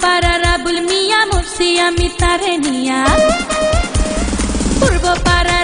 পাড়া রাবুল মিয়া মুর্শি আমি তারে নিয়া। পূর্ব পাড়া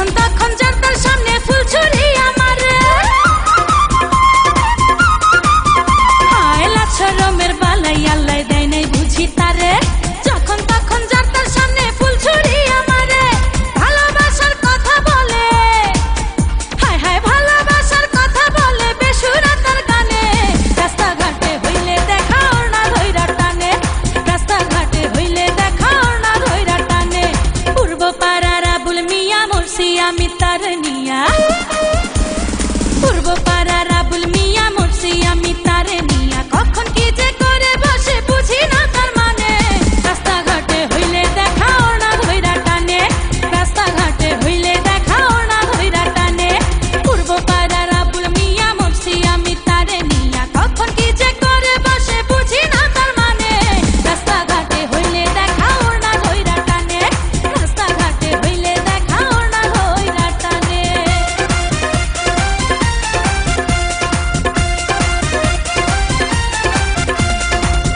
con தரணி